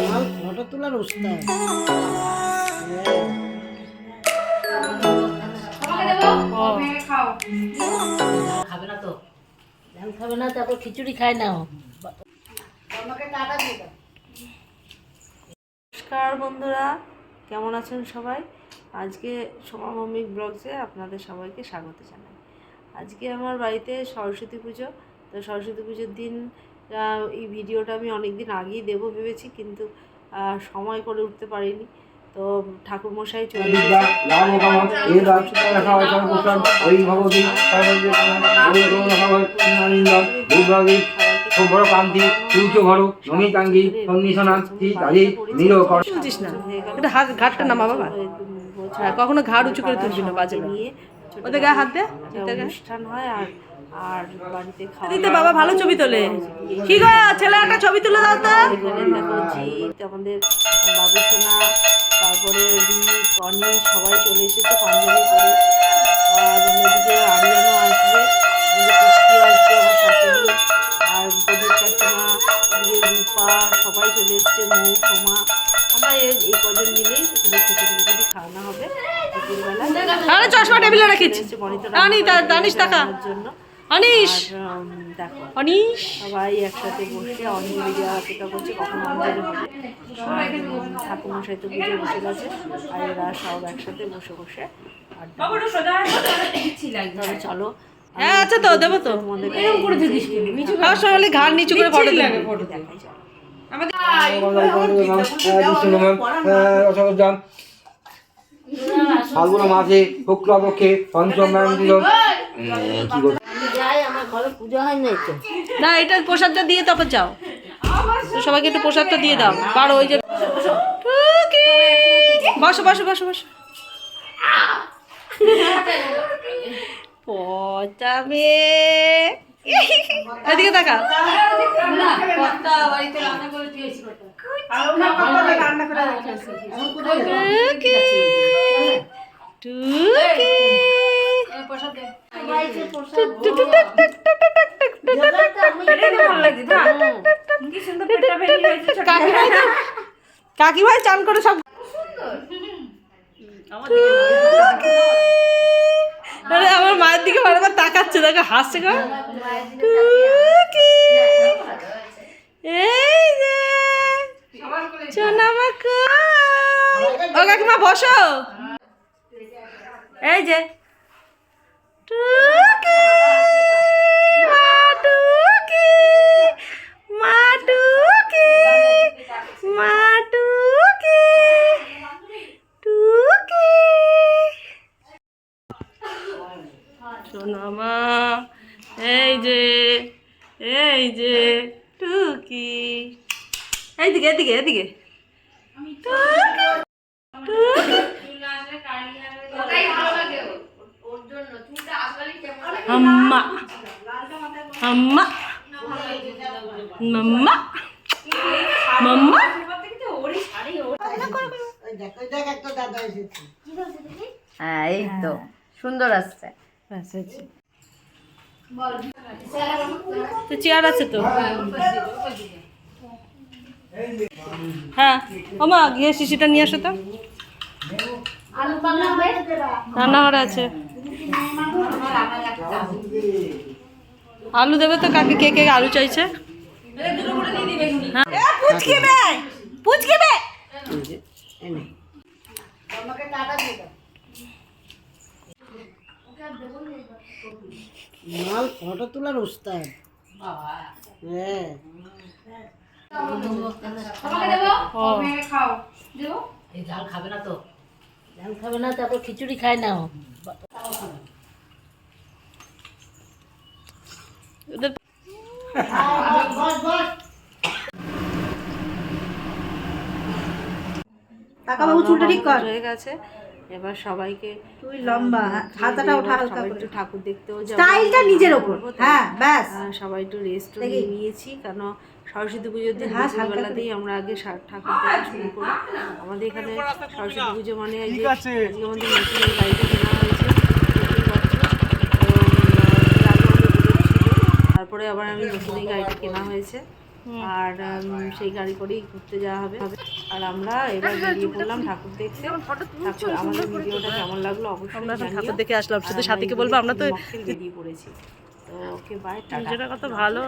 মাল ফটো তোলার উস্তাদ। খাবে না তো। ধান খাবে না তারপর খিচুড়ি খায় না নমস্কার বন্ধুরা কেমন আছেন সবাই? আজকে সোমা মমিক ব্লগসে আপনাদের সবাইকে স্বাগত জানাই। আজকে আমার বাড়িতে সরস্বতী পুজো। তো সরস্বতী পুজোর দিন এই ভিডিওটা আমি অনেক দিন আগেই দেবো ভেবেছি কিন্তু সময় করে উঠতে পারিনি। তো ঠাকুরমশাই চলে বিদ্যা রাম ভগবান এই রামসীতা রেখা অচল কুশল ওই ভগবতী দুর্ভাগী শুভ্র কান্তি সূর্য ঘর নমিতাঙ্গী সন্নিসনাথি কালী নীল কর না এটা হাত ঘাটটা নামা বাবা। হ্যাঁ কখনো ঘাড় উঁচু করে তুলবি না বাজে নিয়ে ওদের গায়ে হাত দে অনুষ্ঠান হয় আর আর বাড়িতে খাওয়া দিতে বাবা ভালো ছবি তোলে। কি গো ছেলে একটা ছবি তুলে দাও তো। জিৎ আমাদের বাবু সোনা তারপরে রিক অনি সবাই চলে এসেছে পাঞ্জাবি করে আর অন্যদিকে আরিয়ানো আসবে। আমাদের পুষ্টি আসবে আমার শাশুড়ি আর প্রদীপ কাকিমা এদিকে রূপা সবাই চলে এসছে মৌ সোমা। আমরা এই কজন মিলেই এখানে খিচুড়ি খিচুড়ি খাওয়ানো হবে আরে চশমা টেবিলে টাকা। জন্য। অনিশ আর দেখো অনিশ সবাই একসাথে বসে অঞ্জলি অপেক্ষা করছে কখন অঞ্জলি হবে। আর ঠাকুরমশাই তো পুজো বসে গেছে আর এরা সব একসাথে বসে বসে আড্ডা তাহলে চলো হ্যাঁ আছে তো দেবো তো। তোমাদের আর সকালে ঘাড় নিচু করে ফটো দেবে দেখাই যাবে রসগোল্লা ফাল্গুন মাসে শুক্লপক্ষে পঞ্চম দিল কি আমার ঘরে পুজো হয় নাই তো। না এটা প্রসাদটা দিয়ে তারপর যাও। সবাইকে একটু প্রসাদটা দিয়ে দাও। পারো ওই যে। বসো বসো বসো বসো। পচাবে এদিকে তাকা টুকি টুকি কাকিমাই তো- কাকিমাই চান করে সব। আমার মায়ের দিকে বারবার তাকাচ্ছে দেখো হাসছে গো। এই যে সোনামা ও কাকিমা বসো। এই যে। টুকি সোনামা এই যে এই যে টুকি। এইদিকে এদিকে এদিকে আম্মা। আম্মা। মাম্মা মাম্মা হ্যাঁ এই তো। সুন্দর আসছে। তো চেয়ার আছে তো? হ্যাঁ। ওমা গিয়ে শিশিটা নিয়ে আসো তো। রান্নাঘরে আছে। আলু দেবে তো কাকে? কে কে আলু চাইছে? হ্যাঁ। পুচকে বে পুচকে বে এনে আমাকে টাকা দিয়ে দাও মাল ফটো তোলার উস্তাদ। হ্যাঁ। ও। খাবে না তো। ধান খাবে না তারপর খিচুড়ি খায় না ও। ওদের কাকাবাবু চুলটা ঠিক কর। হয়ে গেছে। এবার সবাইকে তুই লম্বা হাতাটা ওঠা হালকা করে একটু ঠাকুর দেখতেও যাব। স্টাইলটা নিজের ওপর। হ্যাঁ ব্যাস। সবাই একটু রেস্ট। নিয়েছি কেন সরস্বতী পুজোর দিন হাত বেলাতেই আমরা আগে ঠাকুর দেখা শুরু করি। আমাদের এখানে সরস্বতী পুজো মানে এই যে আজকে আমাদের নতুন এই গাড়িটা কেনা হয়েছে। তারপরে আবার আমি নতুন এই গাড়িটা কেনা হয়েছে। আর সেই গাড়ি করেই ঘুরতে যাওয়া হবে। আর আমরা এবার বেরিয়ে পড়লাম ঠাকুর দেখতে। ঠাকুর আমাদের ভিডিওটা কেমন লাগল অবশ্যই আমরা ঠাকুর দেখে আসলাম শুধু সাথে সাথীকে বলব আমরা তো বেরিয়ে পড়েছি। তো ওকে বাই টাটা। কত ভালো।